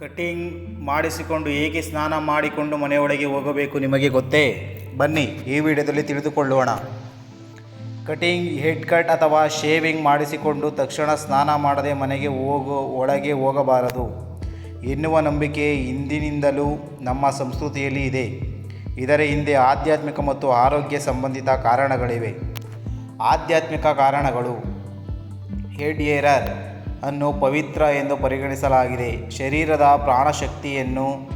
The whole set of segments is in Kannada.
ಕಟಿಂಗ್ ಮಾಡಿಸಿಕೊಂಡು ಹೇಗೆ ಸ್ನಾನ ಮಾಡಿಕೊಂಡು ಮನೆಯೊಳಗೆ ಹೋಗಬೇಕು ನಿಮಗೆ ಗೊತ್ತೇ? ಬನ್ನಿ, ಈ ವಿಡಿಯೋದಲ್ಲಿ ತಿಳಿದುಕೊಳ್ಳೋಣ. ಕಟಿಂಗ್, ಹೆಡ್ ಕಟ್ ಅಥವಾ ಶೇವಿಂಗ್ ಮಾಡಿಸಿಕೊಂಡು ತಕ್ಷಣ ಸ್ನಾನ ಮಾಡದೆ ಮನೆಗೆ ಹೋಗೋ, ಒಳಗೆ ಹೋಗಬಾರದು. ಎನ್ನುವ ನಂಬಿಕೆ ಹಿಂದಿನಿಂದಲೂ ನಮ್ಮ ಸಂಸ್ಕೃತಿಯಲ್ಲಿ ಇದೆ. ಇದರ ಹಿಂದೆ ಆಧ್ಯಾತ್ಮಿಕ ಮತ್ತು ಆರೋಗ್ಯ ಸಂಬಂಧಿತ ಕಾರಣಗಳಿವೆ. ಆಧ್ಯಾತ್ಮಿಕ ಕಾರಣಗಳು. Head hair. ಅನ್ನು ಪವಿತ್ರ ಎಂದು ಪರಿಗಣಿಸಲಾಗಿದೆ. ಶರೀರದ ಪ್ರಾಣಶಕ್ತಿಯನ್ನು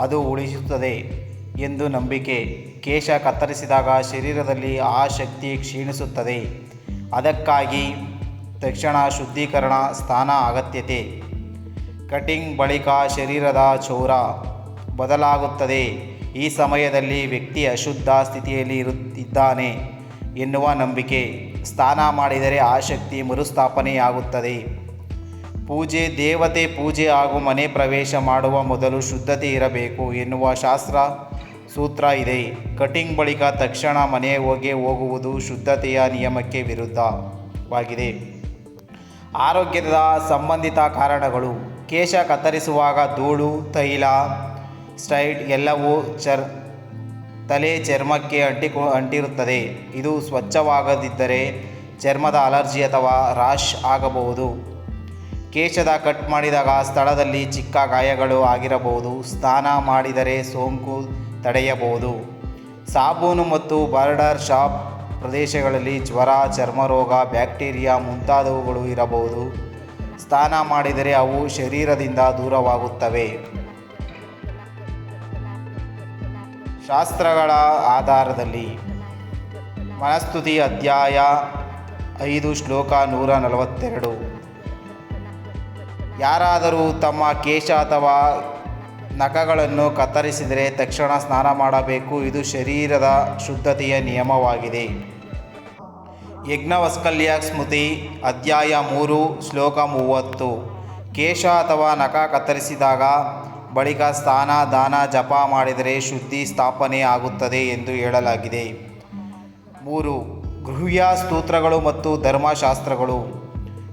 ಅದು ಉಳಿಸುತ್ತದೆ ಎಂದು ನಂಬಿಕೆ. ಕೇಶ ಕತ್ತರಿಸಿದಾಗ ಶರೀರದಲ್ಲಿ ಆ ಶಕ್ತಿ ಕ್ಷೀಣಿಸುತ್ತದೆ. ಅದಕ್ಕಾಗಿ ತಕ್ಷಣ ಶುದ್ಧೀಕರಣ ಸ್ಥಾನ ಅಗತ್ಯತೆ. ಕಟಿಂಗ್ ಬಳಿಕ ಶರೀರದ ಚೌರ ಬದಲಾಗುತ್ತದೆ. ಈ ಸಮಯದಲ್ಲಿ ವ್ಯಕ್ತಿ ಅಶುದ್ಧ ಸ್ಥಿತಿಯಲ್ಲಿ ಇರುತ್ತಿದ್ದಾನೆ ಎನ್ನುವ ನಂಬಿಕೆ. ಸ್ನಾನ ಮಾಡಿದರೆ ಆ ಶಕ್ತಿ ಮರುಸ್ಥಾಪನೆಯಾಗುತ್ತದೆ. ಪೂಜೆ ದೇವತೆ ಪೂಜೆ ಹಾಗೂ ಮನೆ ಪ್ರವೇಶ ಮಾಡುವ ಮೊದಲು ಶುದ್ಧತೆ ಇರಬೇಕು ಎನ್ನುವ ಶಾಸ್ತ್ರ ಸೂತ್ರ ಇದೆ. ಕಟಿಂಗ್ ಬಳಿಕ ತಕ್ಷಣ ಮನೆ ಹೋಗಿ ಹೋಗುವುದು ಶುದ್ಧತೆಯ ನಿಯಮಕ್ಕೆ ವಿರುದ್ಧವಾಗಿದೆ. ಆರೋಗ್ಯದ ಸಂಬಂಧಿತ ಕಾರಣಗಳು. ಕೇಶ ಕತ್ತರಿಸುವಾಗ ಧೂಳು, ತೈಲ, ಸ್ಟೈಡ್ ಎಲ್ಲವೂ ಚರ್, ತಲೆ ಚರ್ಮಕ್ಕೆ ಅಂಟಿಕೊ, ಅಂಟಿರುತ್ತದೆ. ಇದು ಸ್ವಚ್ಛವಾಗದಿದ್ದರೆ ಚರ್ಮದ ಅಲರ್ಜಿ ಅಥವಾ ರಾಶ್ ಆಗಬಹುದು. ಕೇಶದ ಕಟ್ ಮಾಡಿದಾಗ ಸ್ಥಳದಲ್ಲಿ ಚಿಕ್ಕ ಗಾಯಗಳು ಆಗಿರಬಹುದು. ಸ್ನಾನ ಮಾಡಿದರೆ ಸೋಂಕು ತಡೆಯಬಹುದು. ಸಾಬೂನು ಮತ್ತು ಬಾರ್ಡರ್ ಶಾಪ್ ಪ್ರದೇಶಗಳಲ್ಲಿ ಜ್ವರ, ಚರ್ಮರೋಗ, ಬ್ಯಾಕ್ಟೀರಿಯಾ ಮುಂತಾದವುಗಳು ಇರಬಹುದು. ಸ್ನಾನ ಮಾಡಿದರೆ ಅವು ಶರೀರದಿಂದ ದೂರವಾಗುತ್ತವೆ. ಶಾಸ್ತ್ರಗಳ ಆಧಾರದಲ್ಲಿ ಮನಸ್ತುತಿ ಅಧ್ಯಾಯ ಐದು ಶ್ಲೋಕ ನೂರ ನಲವತ್ತೆರಡು. ಯಾರಾದರೂ ತಮ್ಮ ಕೇಶ ಅಥವಾ ನಖಗಳನ್ನು ಕತ್ತರಿಸಿದರೆ ತಕ್ಷಣ ಸ್ನಾನ ಮಾಡಬೇಕು. ಇದು ಶರೀರದ ಶುದ್ಧತೆಯ ನಿಯಮವಾಗಿದೆ. ಯಜ್ಞವಸ್ಕಲ್ಯ ಸ್ಮೃತಿ, ಅಧ್ಯಾಯ ಮೂರು, ಶ್ಲೋಕ ಮೂವತ್ತು. ಕೇಶ ಅಥವಾ ನಖ ಕತ್ತರಿಸಿದಾಗ ಬಳಿಕ ಸ್ನಾನ, ದಾನ, ಜಪ ಮಾಡಿದರೆ ಶುದ್ಧಿ ಸ್ಥಾಪನೆ ಆಗುತ್ತದೆ ಎಂದು ಹೇಳಲಾಗಿದೆ. ಮೂರು, ಗೃಹ್ಯ ಸ್ತೋತ್ರಗಳು ಮತ್ತು ಧರ್ಮಶಾಸ್ತ್ರಗಳು.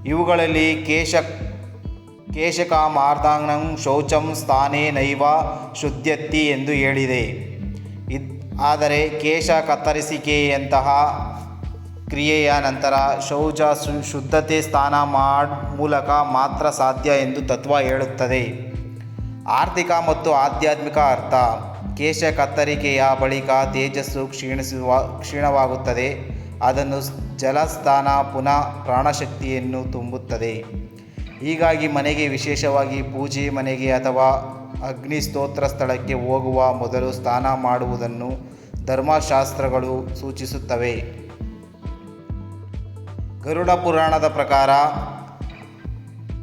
ಇವುಗಳಲ್ಲಿ ಕೇಶ ಕೇಶಕ ಮಾರ್ದಾಂಗಂ ಶೌಚಂ ಸ್ಥಾನೇ ನೈವ ಶುದ್ಧತ್ತಿ ಎಂದು ಹೇಳಿದೆ. ಇದ್, ಆದರೆ ಕೇಶ ಕತ್ತರಿಸಿಕೆಯಂತಹ ಕ್ರಿಯೆಯ ನಂತರ ಶೌಚ ಶುದ್ಧತೆ ಸ್ಥಾನ ಮಾಡ್, ಮೂಲಕ ಮಾತ್ರ ಸಾಧ್ಯ ಎಂದು ತತ್ವ ಹೇಳುತ್ತದೆ. ಆರ್ಥಿಕ ಮತ್ತು ಆಧ್ಯಾತ್ಮಿಕ ಅರ್ಥ. ಕೇಶ ಕತ್ತರಿಕೆಯ ಬಳಿಕ ತೇಜಸ್ಸು ಕ್ಷೀಣಿಸುವ, ಕ್ಷೀಣವಾಗುತ್ತದೆ. ಅದನ್ನು ಜಲಸ್ಥಾನ ಪುನಃ ಪ್ರಾಣಶಕ್ತಿಯನ್ನು ತುಂಬುತ್ತದೆ. ಹೀಗಾಗಿ ಮನೆಗೆ ವಿಶೇಷವಾಗಿ ಪೂಜೆ ಮನೆಗೆ ಅಥವಾ ಅಗ್ನಿ ಸ್ತೋತ್ರ ಸ್ಥಳಕ್ಕೆ ಹೋಗುವ ಮೊದಲು ಸ್ನಾನ ಮಾಡುವುದನ್ನು ಧರ್ಮಶಾಸ್ತ್ರಗಳು ಸೂಚಿಸುತ್ತವೆ. ಗರುಡ ಪುರಾಣದ ಪ್ರಕಾರ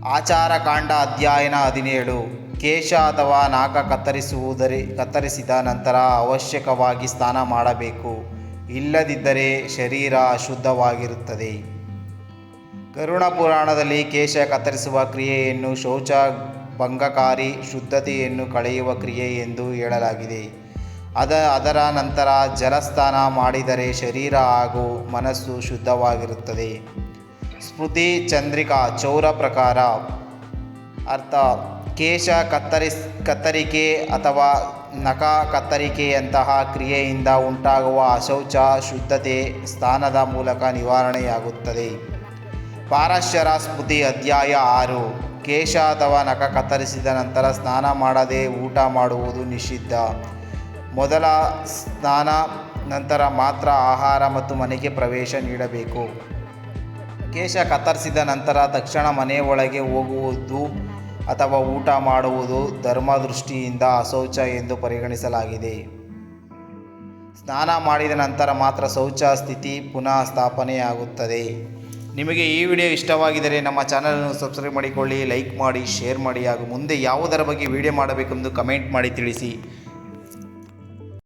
ಆಚಾರಕಾಂಡ ಅಧ್ಯಯನ ಹದಿನೇಳು. ಕೇಶ ಅಥವಾ ನಾಕ ಕತ್ತರಿಸುವುದರಿ ಕತ್ತರಿಸಿದ ನಂತರ ಅವಶ್ಯಕವಾಗಿ ಸ್ನಾನ ಮಾಡಬೇಕು. ಇಲ್ಲದಿದ್ದರೆ ಶರೀರ ಅಶುದ್ಧವಾಗಿರುತ್ತದೆ. ಗರುಡ ಪುರಾಣದಲ್ಲಿ ಕೇಶ ಕತ್ತರಿಸುವ ಕ್ರಿಯೆಯನ್ನು ಶೌಚ ಭಂಗಕಾರಿ ಶುದ್ಧತೆಯನ್ನು ಕಳೆಯುವ ಕ್ರಿಯೆ ಎಂದು ಹೇಳಲಾಗಿದೆ. ಅದ, ಅದರ ನಂತರ ಜಲಸ್ನಾನ ಮಾಡಿದರೆ ಶರೀರ ಹಾಗೂ ಮನಸ್ಸು ಶುದ್ಧವಾಗಿರುತ್ತದೆ. ಸ್ಮೃತಿ ಚಂದ್ರಿಕಾ, ಚೌರ ಪ್ರಕಾರ ಅರ್ಥ, ಕೇಶ ಕತ್ತರಿಸ್, ಕತ್ತರಿಕೆ ಅಥವಾ ನಖ ಕತ್ತರಿಕೆಯಂತಹ ಕ್ರಿಯೆಯಿಂದ ಉಂಟಾಗುವ ಅಶೌಚ ಶುದ್ಧತೆ ಸ್ಥಾನದ ಮೂಲಕ ನಿವಾರಣೆಯಾಗುತ್ತದೆ. ಪಾರಶ್ಯರ ಸ್ಮೃತಿ ಅಧ್ಯಾಯ ಆರು. ಕೇಶ ಅಥವಾ ನಖ ಕತ್ತರಿಸಿದ ನಂತರ ಸ್ನಾನ ಮಾಡದೆ ಊಟ ಮಾಡುವುದು ನಿಷಿದ್ಧ. ಮೊದಲ ಸ್ನಾನ, ನಂತರ ಮಾತ್ರ ಆಹಾರ ಮತ್ತು ಮನೆಗೆ ಪ್ರವೇಶ ನೀಡಬೇಕು. ಕೇಶ ಕತ್ತರಿಸಿದ ನಂತರ ತಕ್ಷಣ ಮನೆಯ ಒಳಗೆ ಹೋಗುವುದು ಅಥವಾ ಊಟ ಮಾಡುವುದು ಧರ್ಮದೃಷ್ಟಿಯಿಂದ ಅಶೌಚ ಎಂದು ಪರಿಗಣಿಸಲಾಗಿದೆ. ಸ್ನಾನ ಮಾಡಿದ ನಂತರ ಮಾತ್ರ ಶೌಚ ಸ್ಥಿತಿ ಪುನಃ ಸ್ಥಾಪನೆಯಾಗುತ್ತದೆ. ನಿಮಗೆ ಈ ವಿಡಿಯೋ ಇಷ್ಟವಾಗಿದ್ದರೆ ನಮ್ಮ ಚಾನಲನ್ನು ಸಬ್ಸ್ಕ್ರೈಬ್ ಮಾಡಿಕೊಳ್ಳಿ, ಲೈಕ್ ಮಾಡಿ, ಶೇರ್ ಮಾಡಿ ಹಾಗೂ ಮುಂದೆ ಯಾವುದರ ಬಗ್ಗೆ ವಿಡಿಯೋ ಮಾಡಬೇಕೆಂದು ಕಮೆಂಟ್ ಮಾಡಿ ತಿಳಿಸಿ.